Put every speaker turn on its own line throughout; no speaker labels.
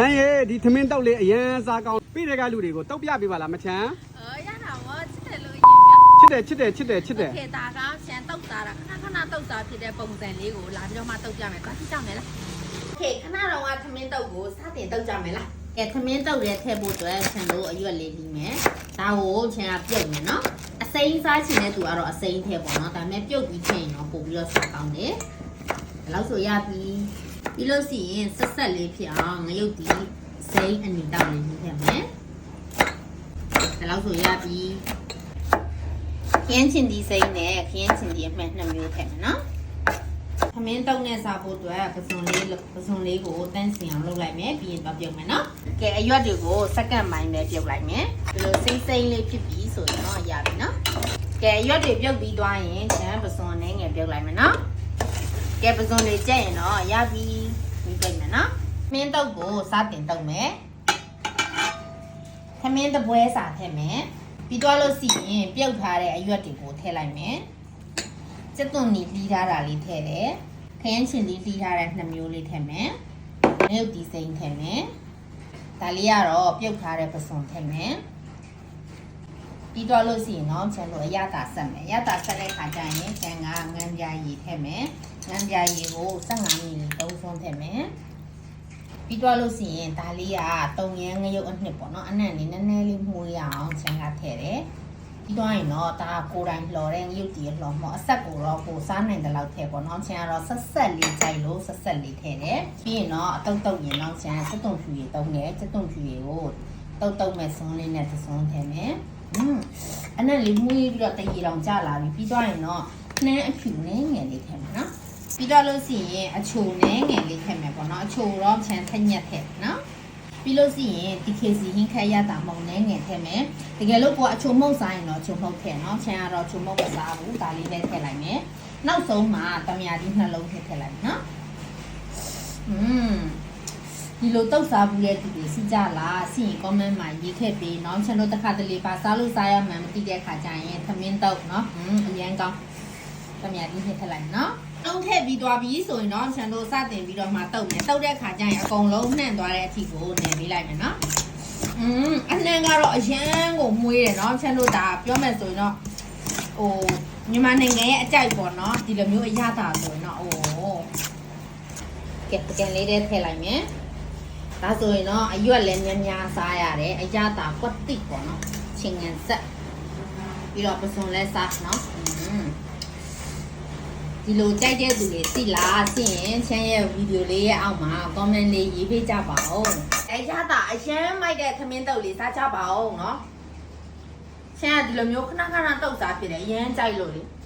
ချမ်းရဲ့ဒီသမင်းတောက်လေးအရန်စားကောင်းပြည့်တဲ့ကလူတွေကိုတောက်ပြပေးပါလားမချမ်း
အော်ရတာဝချစ်တယ်လို့ရင်ပြ
ချစ်တယ်ချစ်တယ်ချစ်တယ်ချစ်တယ်
ခေတာကချမ်းတောက်စားတာခဏခဏတောက်စားဖြစ်တဲ့ပုံစံလေးကိုလာပြီးတော့မှတောက်ပြမယ်ကွာကြည့်ကြမယ်လားခေခဏတော့ကသမင်းတောက်ကိုစတင်တောက်ကြမယ်လားကဲသမင်းတောက်ရဲထည့်ဖို့အတွက်ချမ်းတို့အရွက်လေးပြီးမယ်ဒါကိုချမ်းကပြုတ်မယ်နော်အစိမ်းစားချင်တဲ့သူကတော့အစိမ်းထည့်ပေါ့နော်ဒါပေမဲ့ပြုတ်ပြီးချင်ရင်တော့ပို့ပြီးတော့စားကောင်းတယ်ဒါလို့ဆိုရပြီ ပြီးလို့ရှိရင်ဆက်ဆက်လေးဖြစ်အောင်ငရုတ်ဒီစိမ်းအနီတောက်လေးထည့်မယ်ဒါလို့ဆိုရပြီခင်းချင်ဒီစိမ့်နဲ့ခင်းချင်ဒီအမှန်နှစ်မျိုးထည့်မယ်နော်ခမင်းတုံးနဲ့စားဖို့အတွက်ပစုံလေးပစုံလေးကိုတန်းစင်အောင်လုပ်လိုက်မယ်ပြီးရင်တော့ပြုတ်မယ်နော်ကဲအရွက်တွေကိုစက္ကန့်ပိုင်းပဲပြုတ်လိုက်မယ်ဒီလိုစိမ့်စိမ့်လေးဖြစ်ပြီဆိုရင်တော့ရပြီနော်ကဲအရွက်တွေပြုတ်ပြီးသွားရင်ကျန်ပစုံနဲ့ငယ်ပြုတ်လိုက်မယ်နော်ကဲပစုံတွေကြက်ရင်တော့ရပြီ ပြီးပြိတ်မယ်နော်ခမင်းတုပ်ကိုစားတင်တုပ်မယ်ခမင်းတပွဲစာထည့်မယ်ပြီးတော့လို့ရှိရင်ပြုတ်ထားတဲ့အရွက်တွေကိုထည့်လိုက်မယ်။စက်သွန်နီလှီးထားတာလေးထည့်တယ်။ခရမ်းချင်လေးလှီးထားတဲ့နှစ်မျိုးလေးထည့်မယ်။မြုပ်ဒီစိမ့်ထည့်မယ်။ဒါလေးကတော့ပြုတ်ထားတဲ့ပစုံထည့်မယ်။ ပြီးတော့လို့ရှိရင်တော့ချန်လို့အရသာဆက်မယ်။အရသာဆက်တဲ့ခါကျရင်ချန်ကငံပြာရည်ထည့်မယ်။ငံပြာရည်ကို15မီလီသုံးစွန်းထည့်မယ်။ပြီးတော့လို့ရှိရင်ဒါလေးကတုံရမ်းငရုတ်အနှစ်ပေါ့နော်အနံ့လေးနည်းနည်းလေးမှုရအောင်ချန်ကထည့်တယ်ပြီးတော့ရင်တော့ဒါကိုယ်တိုင်လှော်တဲ့ငရုတ်တီလှော်မော့အဆက်ကိုတော့ကိုစားနိုင်တဲ့လောက်ထည့်ပေါ့နော်ချန်ကတော့ဆက်ဆက်လေးကြိုက်လို့ဆက်ဆက်လေးထည့်တယ်ပြီးရင်တော့အတုတ်တုတ်ရင်တော့ချန်စက်တုံဖြူရည်တုံးတယ်စက်တုံဖြူရည်ကိုတုတ်တုတ်မဲ့စွန်းလေးနဲ့သစွန်းထည့်မယ် อืมအနံ့လေးမှုပြီးတော့တရေတောင်ကြလာပြီပြီးတော့ရင်တော့နှမ်းအဖြူနဲ့ငယ်လေးထည့်မယ်နော် ပြီးတော့လို့ရှိရင်အချိုနဲ့ငယ်လေးထည့်မယ်ပေါ့နော်အချိုတော့ချန်ထက်ညက်ထည့်နော်ပြီးလို့ရှိရင်ဒီ KC ဟင်းခက်ရတာမုံနဲ့ငယ်ထည့်မယ်တကယ်လို့ကိုကအချိုမုတ်စားရင်တော့အချိုမုတ်ထည့်နော်ချန်ကတော့အချိုမုတ်မစားဘူးဒါလေးလည်းထည့်လိုက်မယ်နောက်ဆုံးမှာတမယာဒီနှလုံးထည့်ထည့်လိုက်မယ်နော်อืม ဒီလိုတုတ်စားဘူးတဲ့သူတွေစီကြလားစီရင် comment မှာရေးခဲ့ပေးเนาะချန်တို့တစ်ခါတလေပါစားလို့စားရမှန်းမသိတဲ့ခါကျရင်သမင်းတုတ်เนาะอืมအရင်ကောင်း တမယာဒီထည့်ထည့်လိုက်နော်။တုံးထည့်ပြီးသွားပြီဆိုရင်တော့ဆန်တို့စတင်ပြီးတော့မှတုတ်မယ်။တုတ်တဲ့ခါကျရင်အကုန်လုံးနှံ့သွားတဲ့အထိကိုနယ်ပေးလိုက်မယ်နော်။อืมအနှံကတော့အရန်ကိုမွေးတယ်နော်။ဆန်တို့ဒါပြောမယ်ဆိုရင်တော့ဟိုမြန်မာနိုင်ငံရဲ့အကြိုက်ပေါ့နော်။ဒီလိုမျိုးအရသာဆိုရင်တော့အိုးကဲပကံလေးတွေထည့်လိုက်မယ်။ ဒါဆိုရင်တော့အရွက်လည်းများများစားရတယ်။အရသာကွက်တိပေါ့နော်။ချင်းငန်ဆက်ပြီးတော့ပစုံလဲစားနော်။อืมဒီလိုကြိုက်တဲ့သူတွေသိလားသိရင်ချမ်းရဲ့ဗီဒီယိုလေးရဲ့အောက်မှာ comment လေးရေးပေးကြပါဦး။အဲရတာအရန်မိုက်တဲ့သမင်းတုပ်လေးစားကြပါဦးနော်။ချမ်းကဒီလိုမျိုးခဏခဏတုပ်စားဖြစ်တယ်အရန်ကြိုက်လို့လေ။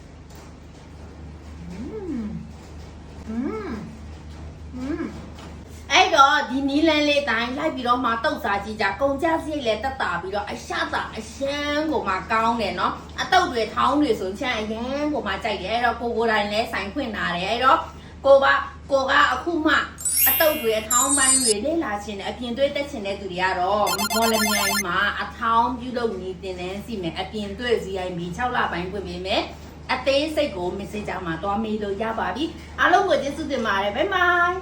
ဒီနီလန်းလေးတိုင်းလိုက်ပြီးတော့မှတုတ်စားကြည့်ကြကုန်ကြစရိတ်လည်းတက်တာပြီးတော့အရှတာအရှမ်းကိုမှကောင်းတယ်နော်အတုတ်တွေထောင်းတွေဆိုချမ်းအရန်ကိုမှကြိုက်တယ်အဲ့တော့ကိုကိုယ်တိုင်လည်းဆိုင်ခွင့်နာတယ်အဲ့တော့ကိုကကိုကအခုမှအတုတ်တွေအထောင်းပိုင်းတွေလေ့လာခြင်းနဲ့အပြင်သွေးတက်ခြင်းတဲ့သူတွေကတော့မော်လမြိုင်မှာအထောင်းပြုလုပ်နေတင်တန်းစီမယ်အပြင်သွေး VIP 6လပိုင်းဖွင့်ပေးမယ်အသေးစိတ်ကို message မှာတွားမေးလို့ရပါပြီအားလုံးကိုကျေးဇူးတင်ပါတယ်ဘိုင်ဘိုင်